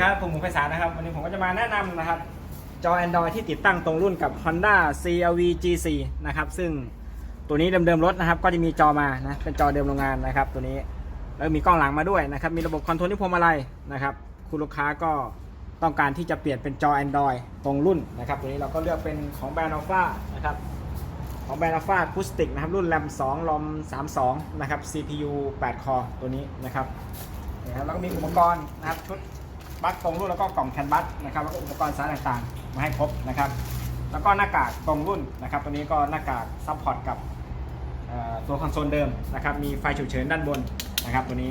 ครับผมหมูไพศาลนะครับ วันนี้ผมก็จะมาแนะนำนะครับ จอ Android ที่ติดตั้งตรงรุ่นกับ Honda CRV G4 นะครับ ซึ่งตัวนี้เดิมๆรถนะครับ ก็จะมีจอมานะเป็นจอเดิมโรงงานนะครับ ตัวนี้แล้วมีกล้องหลังมาด้วยนะครับ มีระบบคอนโทรลที่พวงมาลัยนะครับ คุณลูกค้าก็ต้องการที่จะเปลี่ยนเป็นจอ Android ตรงรุ่นนะครับ ตัวนี้เราก็เลือกเป็นของแบรนด์ Alpha นะครับของแบรนด์ Alpha Acoustic นะครับ รุ่น RAM 2 ROM 32 นะครับ CPU 8 core ตัวนี้นะครับนะครับแล้วก็มีอุปกรณ์นะครับชุด บัคตรงรุ่นแล้วก็กล่องแคนบัสนะครับแล้วก็อุปกรณ์สายต่างๆ มาให้ครบนะครับ แล้วก็หน้ากากตรงรุ่นนะครับ ตัวนี้ก็หน้ากากซัพพอร์ตกับตัวคอนโซลเดิมนะครับ มีไฟฉุกเฉินด้านบนนะครับ ตัวนี้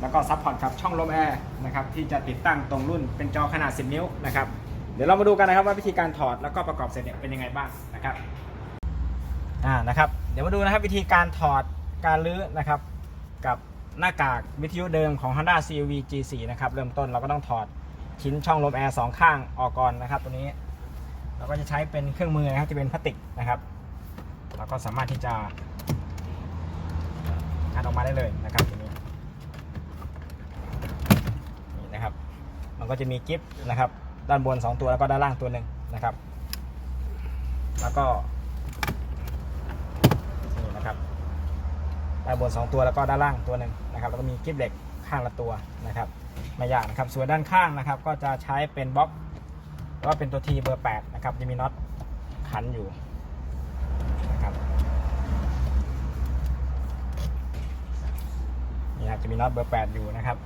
แล้วก็ซัพพอร์ตกับช่องลมแอร์นะครับที่จะติดตั้งตรงรุ่นเป็นจอขนาด 10 นิ้วนะครับเดี๋ยวเรามาดูกันนะครับว่าวิธีการถอดแล้วก็ประกอบเสร็จเนี่ยเป็นยังไงบ้างนะครับอ่านะครับเดี๋ยวมาดูนะครับวิธีการถอดการรื้อนะครับกับหน้ากากวิทยุเดิมของ Honda CRV G4 นะครับเริ่มต้นเราก็ต้องถอด ชิ้นช่องลมแอร์สองข้างออกก่อนนะครับ ตัวนี้เราก็จะใช้เป็นเครื่องมือนะครับจะเป็นพลาสติกนะครับเราก็สามารถที่จะงัดออกมาได้เลยนะครับตัวนี้นี่นะครับ มันก็จะมีกิฟต์นะครับ ด้านบน 2 ตัวแล้วก็ด้านล่างตัวหนึ่งนะครับ แล้วก็นี่นะครับด้านบน 2 ตัวแล้วก็ด้านล่างตัวหนึ่งนะครับ แล้วก็มีกิฟเหล็กข้างละตัวนะครับ ไม่ยากนะครับ ส่วนด้านข้างนะครับ ก็จะใช้เป็นบล็อกก็เป็นตัวทีเบอร์8นะครับจะมีน็อตขันอยู่นะครับนี่ครับจะมีน็อตเบอร์8อยู่นะครับ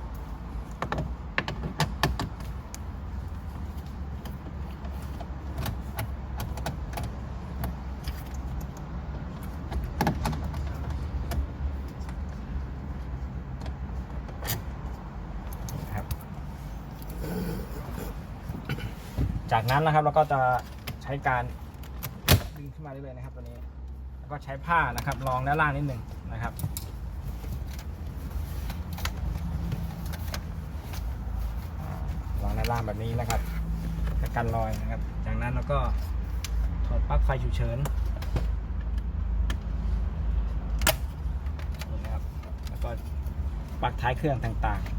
จากนั้นนะครับเราก็จะใช้การดึงขึ้นมาเรื่อยๆนะครับตัวนี้ แล้วก็ใช้ผ้านะครับรองด้านล่างนิดหนึ่งนะครับรองด้านล่างแบบนี้นะครับจะกันรอยนะครับ จากนั้นเราก็ถอดปลั๊กไฟฉุกเฉินนี่นะครับแล้วก็ปลั๊กท้ายเครื่องต่างๆ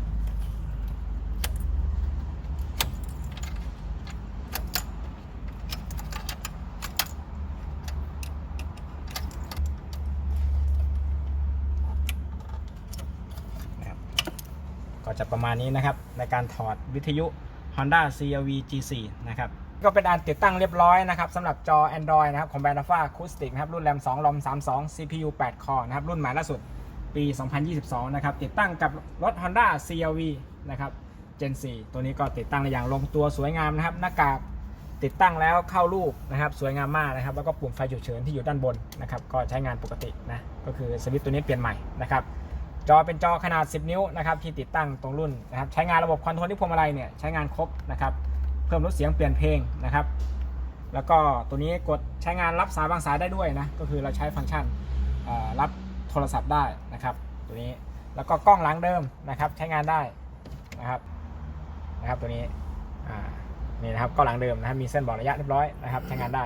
นะครับ ก็จะประมาณนี้นะครับ ในการถอดวิทยุ Honda CRV G4 นะครับก็เป็นอันติดตั้งเรียบร้อยนะครับสำหรับจอ Android นะครับของแบรนด์ Alpha Acoustic นะครับรุ่น RAM 2 ROM 32 CPU 8 core นะครับรุ่นใหม่ล่าสุดปี 2022 นะครับ ติดตั้งกับรถ Honda CRV นะครับ Gen 4 ตัวนี้ก็ติดตั้งได้อย่างลงตัวสวยงามนะครับ หน้ากากติดตั้งแล้วเข้ารูปนะครับ สวยงามมากนะครับ แล้วก็ปุ่มไฟฉุกเฉินที่อยู่ด้านบนนะครับ ก็ใช้งานปกตินะ ก็คือสวิตช์ตัวนี้เปลี่ยนใหม่นะครับ จอเป็นจอขนาด 10 นิ้วนะครับที่ติดตั้งตรงรุ่นนะครับใช้งานระบบคอนโทรลที่พวงมาลัยเนี่ยใช้งานครบนะครับเพิ่มลดเสียงเปลี่ยนเพลงนะครับแล้วก็ตัวนี้กดใช้งานรับสายบางสายได้ด้วยนะก็คือเราใช้ฟังก์ชันรับโทรศัพท์ได้นะครับตัวนี้แล้วก็กล้องหลังเดิมนะครับใช้งานได้นะครับนะครับตัวนี้นี่นะครับกล้องหลังเดิมนะครับมีเส้นบอกระยะเรียบร้อยนะครับใช้งานได้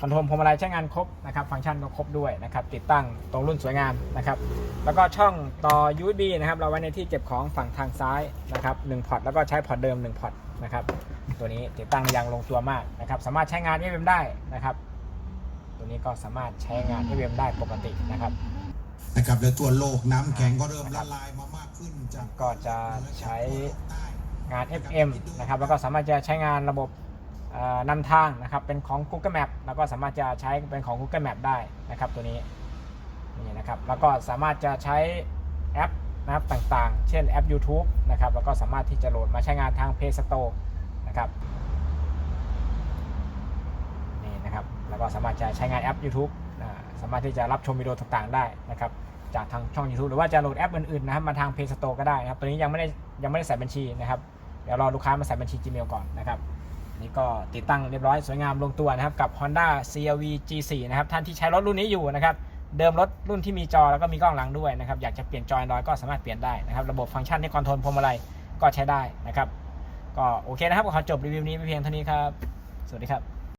คอนโทรลพวงมาลัยใช้งานครบนะครับฟังก์ชันก็ครบด้วยนะครับติดตั้งตรงรุ่นสวยงามนะครับแล้วก็ช่องต่อ USB นะครับเราไว้ในที่เก็บของฝั่งทางซ้ายนะครับ1พอร์ตแล้วก็ใช้พอร์ตเดิม1พอร์ตนะครับตัวนี้ติดตั้งอย่างลงตัวมากนะครับสามารถใช้งาน FM ได้นะครับตัวนี้ก็สามารถใช้งาน FM ได้ปกตินะครับนะครับและทั่วโลกน้ำแข็งก็เริ่มละลายมามากขึ้นจากก็จะใช้งาน FM นะครับแล้วก็สามารถจะใช้งานระบบเอ่อ นำทางนะครับเป็นของ Google Map แล้วก็สามารถจะใช้เป็นของ Google Map ได้นะครับตัวนี้นี่นะครับแล้วก็สามารถจะใช้แอปนะครับต่างๆ เช่นแอป YouTube นะครับแล้วก็สามารถที่จะโหลดมาใช้งานทาง Play Store นะครับนี่นะครับแล้วก็สามารถจะใช้งานแอป YouTube สามารถที่จะรับชมวิดีโอต่างๆได้นะครับจากทางช่อง YouTube หรือว่าจะโหลดแอปอื่นๆนะครับมาทาง Play Store ก็ได้นะครับตัวนี้ยังไม่ได้ยังไม่ได้ใส่บัญชีนะครับเดี๋ยวรอลูกค้ามาใส่บัญชี Gmail ก่อนนะครับ นี่ก็ติดตั้งเรียบร้อยสวยงามลงตัวนะครับกับ Honda CRV G4 นะครับท่านที่ใช้รถรุ่นนี้อยู่นะครับเดิมรถรุ่นที่มีจอแล้วก็มีกล้องหลังด้วยนะครับอยากจะเปลี่ยนจอ Android ก็สามารถเปลี่ยนได้นะครับระบบฟังก์ชันในคอนโทรลพวงมาลัยก็ใช้ได้นะครับก็โอเคนะครับขอจบรีวิวนี้ไปเพียงเท่านี้ครับ สวัสดีครับ